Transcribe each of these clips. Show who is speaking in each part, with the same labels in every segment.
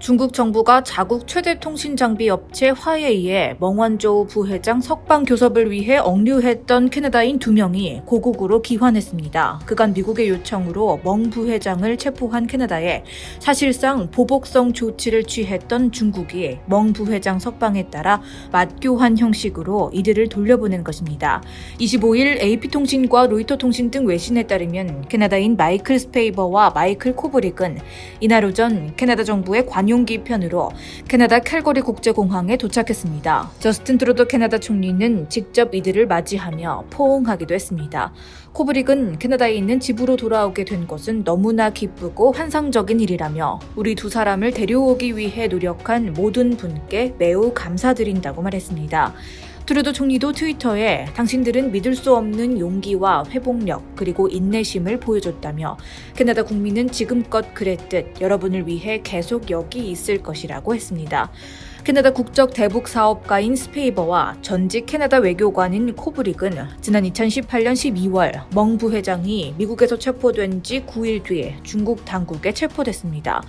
Speaker 1: 중국 정부가 자국 최대 통신 장비 업체 화웨이의 멍완조우 부회장 석방 교섭을 위해 억류했던 캐나다인 두 명이 고국으로 귀환했습니다. 그간 미국의 요청으로 멍 부회장을 체포한 캐나다에 사실상 보복성 조치를 취했던 중국이 멍 부회장 석방에 따라 맞교환 형식으로 이들을 돌려보낸 것입니다. 25일 AP통신과 로이터통신 등 외신에 따르면 캐나다인 마이클 스페이버와 마이클 코브릭은 이날 오전 캐나다 정부의 관 용기 편으로 캐나다 캘거리 국제공항에 도착했습니다. 저스틴 트루도 캐나다 총리는 직접 이들을 맞이하며 포옹하기도 했습니다. 코브릭은 캐나다에 있는 집으로 돌아오게 된 것은 너무나 기쁘고 환상적인 일이라며 우리 두 사람을 데려오기 위해 노력한 모든 분께 매우 감사드린다고 말했습니다. 트루도 총리도 트위터에 당신들은 믿을 수 없는 용기와 회복력 그리고 인내심을 보여줬다며 캐나다 국민은 지금껏 그랬듯 여러분을 위해 계속 여기 있을 것이라고 했습니다. 캐나다 국적 대북 사업가인 스페이버와 전직 캐나다 외교관인 코브릭은 지난 2018년 12월 멍 부회장이 미국에서 체포된 지 9일 뒤에 중국 당국에 체포됐습니다.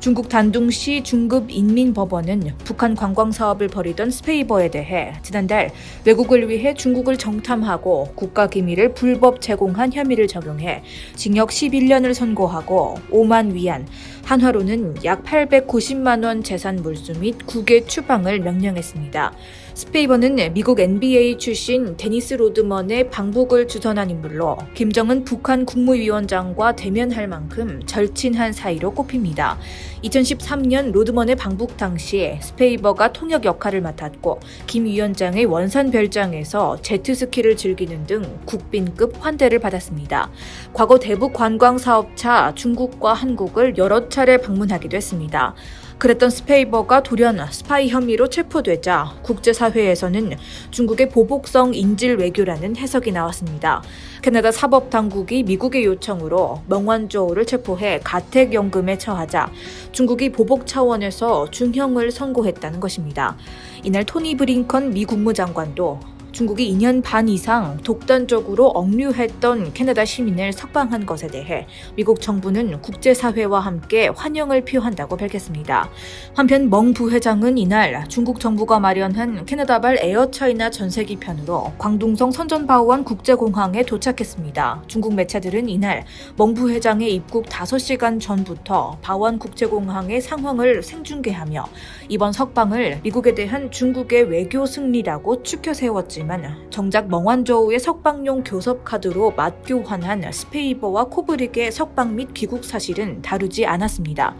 Speaker 1: 중국 단둥시 중급 인민법원은 북한 관광 사업을 벌이던 스페이버에 대해 지난달 외국을 위해 중국을 정탐하고 국가 기밀을 불법 제공한 혐의를 적용해 징역 11년을 선고하고 5만 위안, 한화로는 약 890만 원 재산 몰수 및 국외 추방을 명령했습니다. 스페이버는 미국 NBA 출신 데니스 로드먼의 방북을 주선한 인물로 김정은 북한 국무위원장과 대면할 만큼 절친한 사이로 꼽힙니다. 2013년 로드먼의 방북 당시에 스페이버가 통역 역할을 맡았고 김 위원장의 원산 별장에서 제트스키를 즐기는 등 국빈급 환대를 받았습니다. 과거 대북 관광 사업차 중국과 한국을 여러 차례 방문하기도 했습니다. 그랬던 스페이버가 돌연 스파이 혐의로 체포되자 국제사회에서는 중국의 보복성 인질 외교라는 해석이 나왔습니다. 캐나다 사법당국이 미국의 요청으로 멍완조우를 체포해 가택연금에 처하자 중국이 보복 차원에서 중형을 선고했다는 것입니다. 이날 토니 브링컨 미 국무장관도 중국이 2년 반 이상 독단적으로 억류했던 캐나다 시민을 석방한 것에 대해 미국 정부는 국제사회와 함께 환영을 표한다고 밝혔습니다. 한편 멍 부회장은 이날 중국 정부가 마련한 캐나다발 에어차이나 전세기 편으로 광둥성 선전바오안 국제공항에 도착했습니다. 중국 매체들은 이날 멍 부회장의 입국 5시간 전부터 바오안 국제공항의 상황을 생중계하며 이번 석방을 미국에 대한 중국의 외교 승리라고 추켜 세웠지만 정작 멍완저우의 석방용 교섭 카드로 맞교환한 스페이버와 코브릭의 석방 및 귀국 사실은 다루지 않았습니다.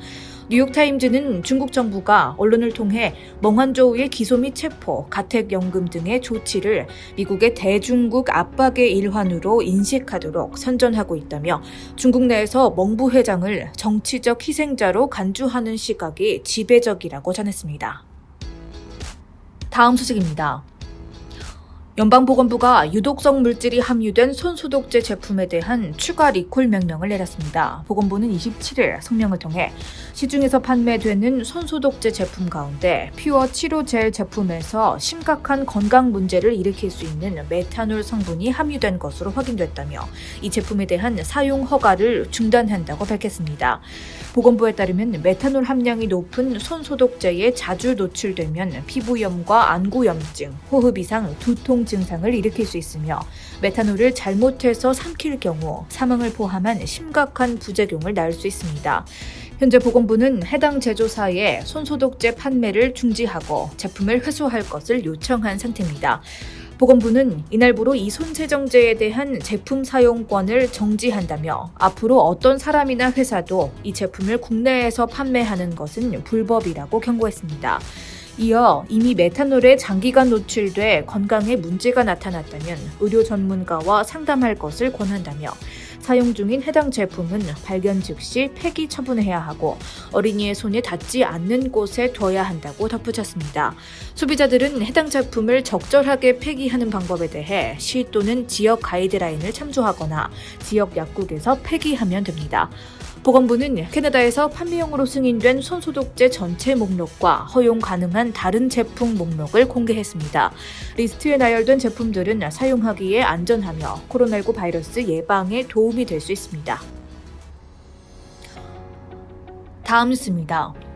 Speaker 1: 뉴욕타임즈는 중국 정부가 언론을 통해 멍환조우의 기소 및 체포, 가택연금 등의 조치를 미국의 대중국 압박의 일환으로 인식하도록 선전하고 있다며 중국 내에서 멍부 회장을 정치적 희생자로 간주하는 시각이 지배적이라고 전했습니다. 다음 소식입니다. 연방보건부가 유독성 물질이 함유된 손소독제 제품에 대한 추가 리콜 명령을 내렸습니다. 보건부는 27일 성명을 통해 시중에서 판매되는 손소독제 제품 가운데 퓨어 치료 젤 제품에서 심각한 건강 문제를 일으킬 수 있는 메탄올 성분이 함유된 것으로 확인됐다며 이 제품에 대한 사용 허가를 중단한다고 밝혔습니다. 보건부에 따르면 메탄올 함량이 높은 손소독제에 자주 노출되면 피부염과 안구염증, 호흡 이상, 두통 증상을 일으킬 수 있으며 메탄올을 잘못해서 삼킬 경우 사망을 포함한 심각한 부작용을 낳을 수 있습니다. 현재 보건부는 해당 제조사에 손소독제 판매를 중지하고 제품을 회수할 것을 요청한 상태입니다. 보건부는 이날부로 이 손세정제에 대한 제품 사용권을 정지한다며 앞으로 어떤 사람이나 회사도 이 제품을 국내에서 판매하는 것은 불법이라고 경고했습니다. 이어 이미 메탄올에 장기간 노출돼 건강에 문제가 나타났다면 의료 전문가와 상담할 것을 권한다며 사용 중인 해당 제품은 발견 즉시 폐기 처분해야 하고 어린이의 손에 닿지 않는 곳에 둬야 한다고 덧붙였습니다. 소비자들은 해당 제품을 적절하게 폐기하는 방법에 대해 시 또는 지역 가이드라인을 참조하거나 지역 약국에서 폐기하면 됩니다. 보건부는 캐나다에서 판매용으로 승인된 손소독제 전체 목록과 허용 가능한 다른 제품 목록을 공개했습니다. 리스트에 나열된 제품들은 사용하기에 안전하며 코로나19 바이러스 예방에 도움이 될 수 있습니다. 다음 뉴스입니다.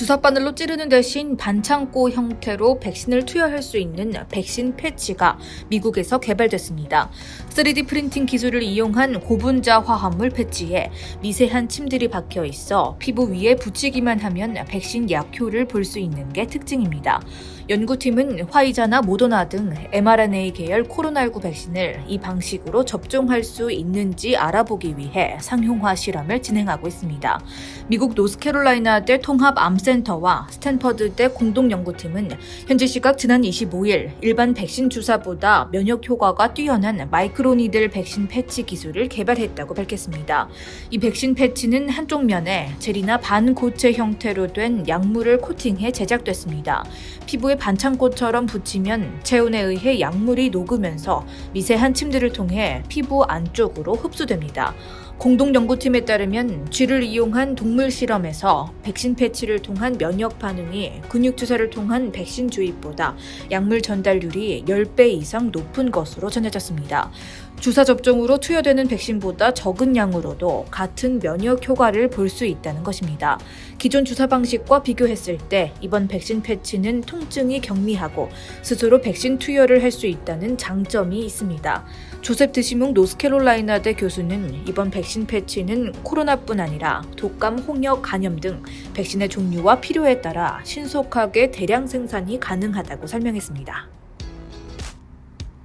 Speaker 1: 주사바늘로 찌르는 대신 반창고 형태로 백신을 투여할 수 있는 백신 패치가 미국에서 개발됐습니다. 3D 프린팅 기술을 이용한 고분자 화합물 패치에 미세한 침들이 박혀 있어 피부 위에 붙이기만 하면 백신 약효를 볼 수 있는 게 특징입니다. 연구팀은 화이자나 모더나 등 mRNA 계열 코로나19 백신을 이 방식으로 접종할 수 있는지 알아보기 위해 상용화 실험을 진행하고 있습니다. 미국 노스캐롤라이나대 통합 암 센터와 스탠퍼드대 공동연구팀은 현지 시각 지난 25일 일반 백신 주사보다 면역 효과가 뛰어난 마이크로니들 백신 패치 기술을 개발했다고 밝혔습니다. 이 백신 패치는 한쪽 면에 젤이나 반고체 형태로 된 약물을 코팅해 제작됐습니다. 피부에 반창고처럼 붙이면 체온에 의해 약물이 녹으면서 미세한 침들을 통해 피부 안쪽으로 흡수됩니다. 공동연구팀에 따르면 쥐를 이용한 동물 실험에서 백신 패치를 통한 면역 반응이 근육 주사를 통한 백신 주입보다 약물 전달률이 10배 이상 높은 것으로 전해졌습니다. 주사 접종으로 투여되는 백신보다 적은 양으로도 같은 면역 효과를 볼 수 있다는 것입니다. 기존 주사 방식과 비교했을 때 이번 백신 패치는 통증이 경미하고 스스로 백신 투여를 할 수 있다는 장점이 있습니다. 조셉 드시뭉 노스캐롤라이나대 교수는 이번 백신 패치는 코로나뿐 아니라 독감, 홍역, 간염 등 백신의 종류와 필요에 따라 신속하게 대량 생산이 가능하다고 설명했습니다.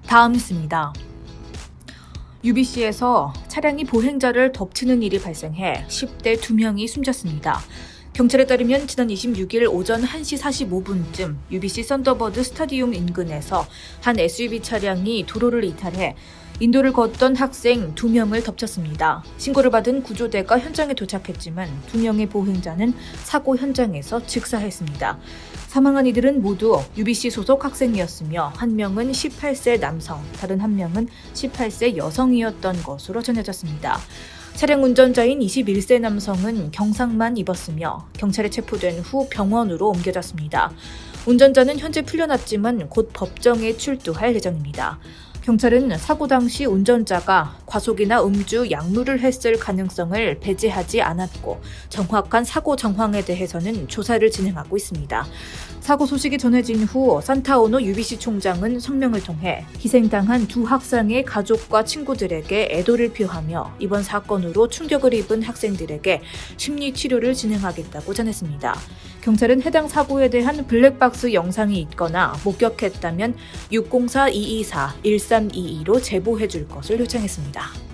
Speaker 1: 다음 뉴스입니다. UBC에서 차량이 보행자를 덮치는 일이 발생해 10대 2명이 숨졌습니다. 경찰에 따르면 지난 26일 오전 1시 45분쯤 UBC 썬더버드 스타디움 인근에서 한 SUV 차량이 도로를 이탈해 인도를 걷던 학생 2명을 덮쳤습니다. 신고를 받은 구조대가 현장에 도착했지만 2명의 보행자는 사고 현장에서 즉사했습니다. 사망한 이들은 모두 UBC 소속 학생이었으며 한 명은 18세 남성, 다른 한 명은 18세 여성이었던 것으로 전해졌습니다. 차량 운전자인 21세 남성은 경상만 입었으며 경찰에 체포된 후 병원으로 옮겨졌습니다. 운전자는 현재 풀려났지만 곧 법정에 출두할 예정입니다. 경찰은 사고 당시 운전자가 과속이나 음주, 약물을 했을 가능성을 배제하지 않았고 정확한 사고 정황에 대해서는 조사를 진행하고 있습니다. 사고 소식이 전해진 후 산타오노 UBC 총장은 성명을 통해 희생당한 두 학생의 가족과 친구들에게 애도를 표하며 이번 사건으로 충격을 입은 학생들에게 심리 치료를 진행하겠다고 전했습니다. 경찰은 해당 사고에 대한 블랙박스 영상이 있거나 목격했다면 604-224-1322로 제보해 줄 것을 요청했습니다.